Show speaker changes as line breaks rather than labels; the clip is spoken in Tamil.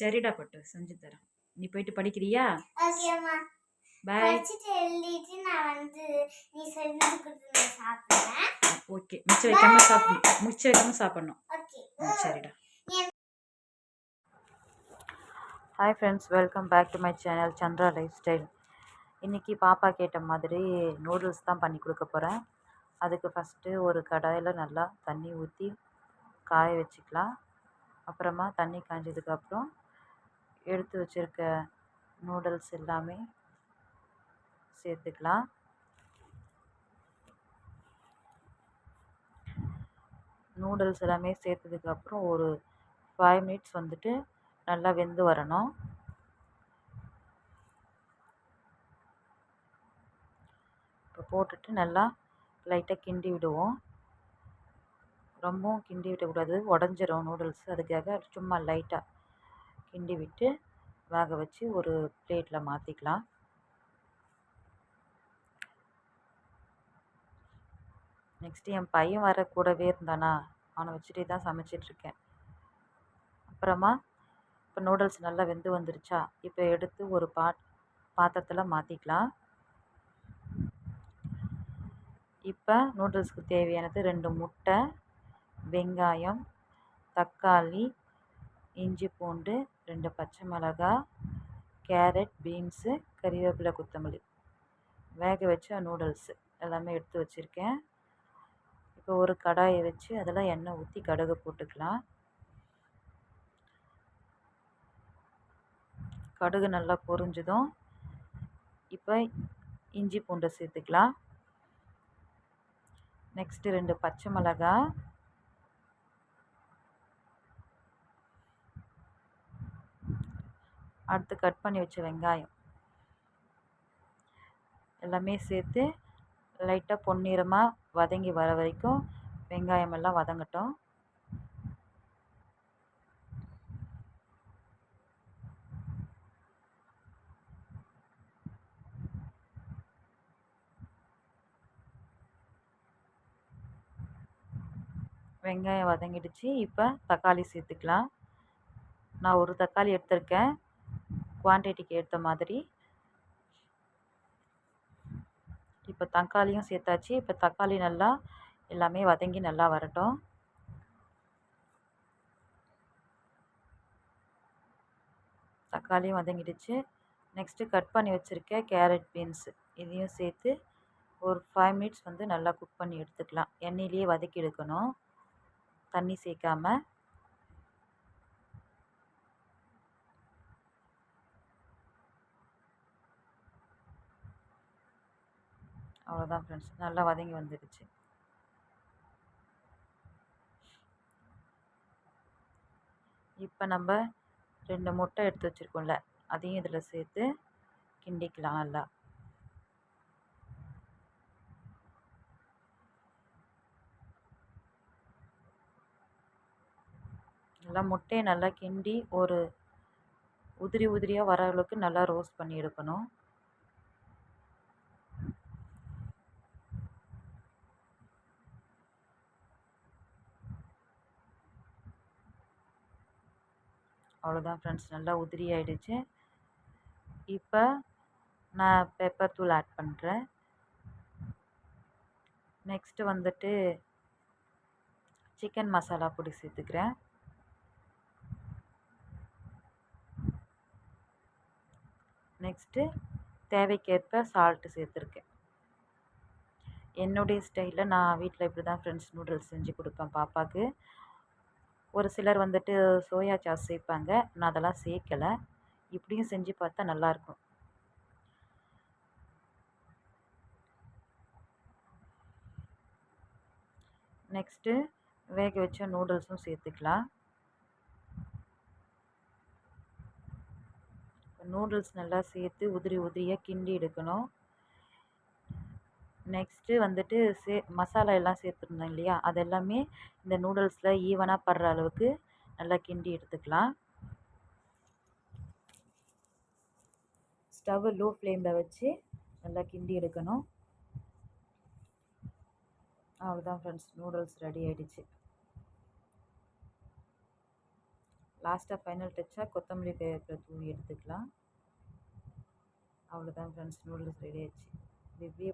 சரிடா பட்டு செஞ்சு தரேன். நீ போயிட்டு படிக்கிறியா?
ஓகேம்மா
பாய்
படிச்சுட்டு எழுதிட்டு நான் வந்து நீ செஞ்சு கொடுத்து நான் சாப்பிடுறேன்.
ஓகே மிச்சம் வைக்காம சாப்பிடணும் மிச்சம் வைக்காம சாப்பிடணும். சரிடா. Hi friends welcome back to my channel Chandra lifestyle இன்றைக்கி பாப்பா கேட்ட மாதிரி நூடுல்ஸ் தான் பண்ணி கொடுக்க போகிறேன் அதுக்கு ஃபஸ்ட்டு ஒரு கடாயில் நல்லா தண்ணி ஊற்றி காய வச்சுக்கலாம். அப்புறமா தண்ணி காஞ்சதுக்கப்புறம் எடுத்து வச்சுருக்க நூடுல்ஸ் எல்லாமே சேர்த்துக்கலாம். நூடுல்ஸ் எல்லாமே சேர்த்ததுக்கப்புறம் ஒரு ஃபைவ் மினிட்ஸ் வந்துட்டு நல்லா வெந்து வரணும். இப்போ போட்டுட்டு நல்லா லைட்டாக கிண்டி விடுவோம். ரொம்பவும் கிண்டி விடக்கூடாது. உடஞ்சிரும் நூடுல்ஸ் அதுக்காக சும்மா லைட்டாக கிண்டி விட்டு வேக வச்சு ஒரு பிளேட்டில் மாற்றிக்கலாம் நெக்ஸ்ட்டு என் பையன் வர கூடவே இருந்தானா? அவனை வச்சுட்டே தான் சமைச்சிட்ருக்கேன் அப்புறமா இப்போ நூடுல்ஸ் நல்லா வெந்து வந்துருச்சா? இப்போ எடுத்து ஒரு பாட் பாத்திரத்தில் மாற்றிக்கலாம் இப்போ நூடுல்ஸ்க்கு தேவையானது ரெண்டு முட்டை வெங்காயம் தக்காளி இஞ்சி பூண்டு ரெண்டு பச்சை மிளகாய் கேரட் பீன்ஸு கறிவேப்பிலை கொத்தமல்லி. வேக வச்ச நூடுல்ஸு எல்லாமே எடுத்து வச்சுருக்கேன். இப்போ ஒரு கடாயை வச்சு அதில் எண்ணெய் ஊற்றி கடுகு போட்டுக்கலாம். கடுகு நல்லா பொரிஞ்சதும் இப்போ இஞ்சி பூண்டை சேர்த்துக்கலாம். நெக்ஸ்ட்டு ரெண்டு பச்சை மிளகாய் அடுத்து கட் பண்ணி வச்ச வெங்காயம். எல்லாமே சேர்த்து லைட்டாக பொன்னிறமாக வதங்கி வர வரைக்கும் வெங்காயம் எல்லாம் வதங்கட்டும். வெங்காயம் வதங்கிடுச்சு. இப்போ தக்காளி சேர்த்துக்கலாம். நான் ஒரு தக்காளி எடுத்திருக்கேன். குவான்டிட்டிக்கு ஏற்ற மாதிரி. இப்போ தக்காளியும் சேர்த்தாச்சு. இப்போ தக்காளி நல்லா எல்லாமே வதங்கி நல்லா வரட்டும். தக்காளியும் வதங்கிடுச்சு. நெக்ஸ்ட்டு கட் பண்ணி வச்சுருக்க கேரட் பீன்ஸு இதையும் சேர்த்து ஒரு ஃபைவ் மினிட்ஸ் வந்து நல்லா குக் பண்ணி எடுத்துக்கலாம். எண்ணெயிலேயே வதக்கி எடுக்கணும். தண்ணி சேர்க்காம. அவ்வளோதான் ஃப்ரெண்ட்ஸ் நல்லா வதங்கி வந்துடுச்சு. இப்போ நம்ம ரெண்டு முட்டை எடுத்து வச்சுருக்கோம்ல அதையும் இதில் சேர்த்து கிண்டிக்கலாம் நல்லா. நல்லா முட்டையை நல்லா கிண்டி ஒரு உதிரி உதிரியாக வர அளவுக்கு நல்லா ரோஸ்ட் பண்ணி எடுக்கணும். அவ்வளோதான் ஃப்ரெண்ட்ஸ் நல்லா உதிரி ஆகிடுச்சு இப்போ நான் பெப்பர் தூள் ஆட் பண்ணுறேன் நெக்ஸ்ட்டு வந்துட்டு சிக்கன் மசாலா பொடி சேர்த்துக்கிறேன். நெக்ஸ்ட்டு தேவைக்கேற்ப சால்ட்டு சேர்த்துருக்கேன். என்னுடைய ஸ்டைலில் நான் வீட்டில் இப்படி தான் ஃப்ரெண்ட்ஸ் நூடுல்ஸ் செஞ்சு கொடுப்பேன் பாப்பாவுக்கு ஒரு சிலர் வந்துட்டு சோயா சாஸ் சேர்ப்பாங்க நான் அதெல்லாம் சேர்க்கலை இப்படியும் செஞ்சு பார்த்தா நல்லாயிருக்கும் நெக்ஸ்ட்டு வேக வச்ச நூடுல்ஸும் சேர்த்துக்கலாம். நூடுல்ஸ் நல்லா சேர்த்து உதிரி உதிரியாக கிண்டி எடுக்கணும். நெக்ஸ்ட்டு வந்துட்டு சே மசாலா எல்லாம் சேர்த்துருந்தோம் இல்லையா? அது எல்லாமே இந்த நூடுல்ஸில் ஈவனாக படுற அளவுக்கு நல்லா கிண்டி எடுத்துக்கலாம். ஸ்டவ் லோ ஃப்ளேமில் வச்சு நல்லா கிண்டி எடுக்கணும். அவ்வளோதான் ஃப்ரெண்ட்ஸ் நூடுல்ஸ் ரெடி ஆகிடுச்சு லாஸ்ட்டாக ஃபைனல் டச்சாக கொத்தமல்லி கருவேப்பிலை தூவி எடுத்துக்கலாம். அவ்வளோதான் ஃப்ரெண்ட்ஸ் நூடுல்ஸ் ரெடி ஆகிடுச்சு இது வீடியோ